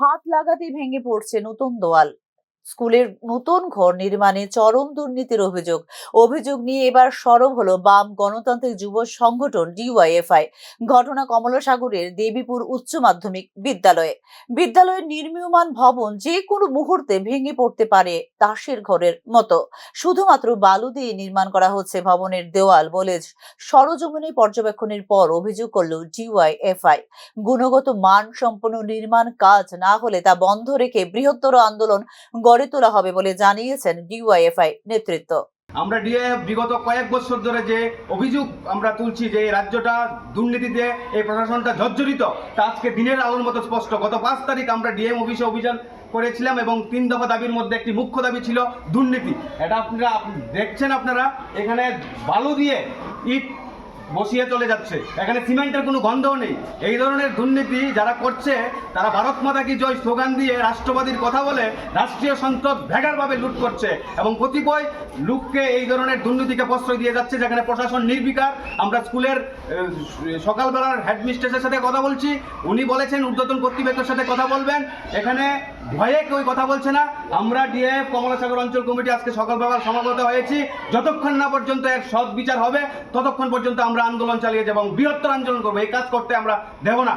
হাত লাগাতে ভেঙে পড়ছে নতুন দোয়াল। স্কুলের নতুন ঘর নির্মাণে চরম দুর্নীতির অভিযোগ। অভিযোগ নিয়ে এবার সরব হলো বাম গণতান্ত্রিক যুব সংগঠন ডিওয়াইএফআই। ঘটনা কমলাসাগরের দেবীপুর উচ্চ মাধ্যমিক বিদ্যালয়ে। বিদ্যালয়ের নির্মীয়মান ভবন যে কোনো মুহূর্তে ভেঙে পড়তে পারে তাসের ঘরের মতো। শুধুমাত্র বালু দিয়ে নির্মাণ করা হচ্ছে ভবনের দেওয়াল বলে সরজমিনে পর্যবেক্ষণের পর অভিযোগ করল ডিওয়াইএফআই। গুণগত মান সম্পন্ন নির্মাণ কাজ না হলে তা বন্ধ রেখে বৃহত্তর আন্দোলন গড়ে তোলা হবে বলে জানিয়েছেন ডিওয়াইএফআই নেতৃত্ব। আমরা ডিএফ বিগত কয়েক বছর ধরে যে অভিযোগ আমরা তুলছি যে এই রাজ্যটা দুর্নীতিতে, এই প্রশাসনটা জর্জরিত, তা আজকে দিনের আলোর মতো স্পষ্ট। গত পাঁচ তারিখ আমরা ডিএম অফিসে অভিযান করেছিলাম এবং তিন দফা দাবির মধ্যে একটি মুখ্য দাবি ছিল দুর্নীতি। এটা আপনারা দেখছেন আপনারা, এখানে বালু দিয়ে ইট বসিয়ে চলে যাচ্ছে। এখানে সিমেন্টের কোনো গন্ধও নেই। এই ধরনের দুর্নীতি যারা করছে, তারা ভারত মাতা কি জয় স্লোগান দিয়ে রাষ্ট্রবাদীর কথা বলে, রাষ্ট্রীয় সম্পদ ভেগারভাবে লুট করছে এবং কতিপয় লুককে এই ধরনের দুর্নীতিকে প্রশ্রয় দিয়ে যাচ্ছে, যেখানে প্রশাসন নির্বিকার। আমরা স্কুলের সকালবেলার হেডমিস্ট্রেসের সাথে কথা বলছি। উনি বলেছেন ঊর্ধ্বতন কর্তৃপক্ষের সাথে কথা বলবেন। এখানে ভয়ে কেউ কথা বলছে না। আমরা ডিএফ, কমলাসাগর অঞ্চল কমিটি আজকে সকালবেলা সমাগত হয়েছি। যতক্ষণ না পর্যন্ত এর সৎ বিচার হবে, ততক্ষণ পর্যন্ত আমরা আন্দোলন চালিয়ে যাব এবং বৃহত্তর আন্দোলন করব। এই কাজ করতে আমরা দেব না।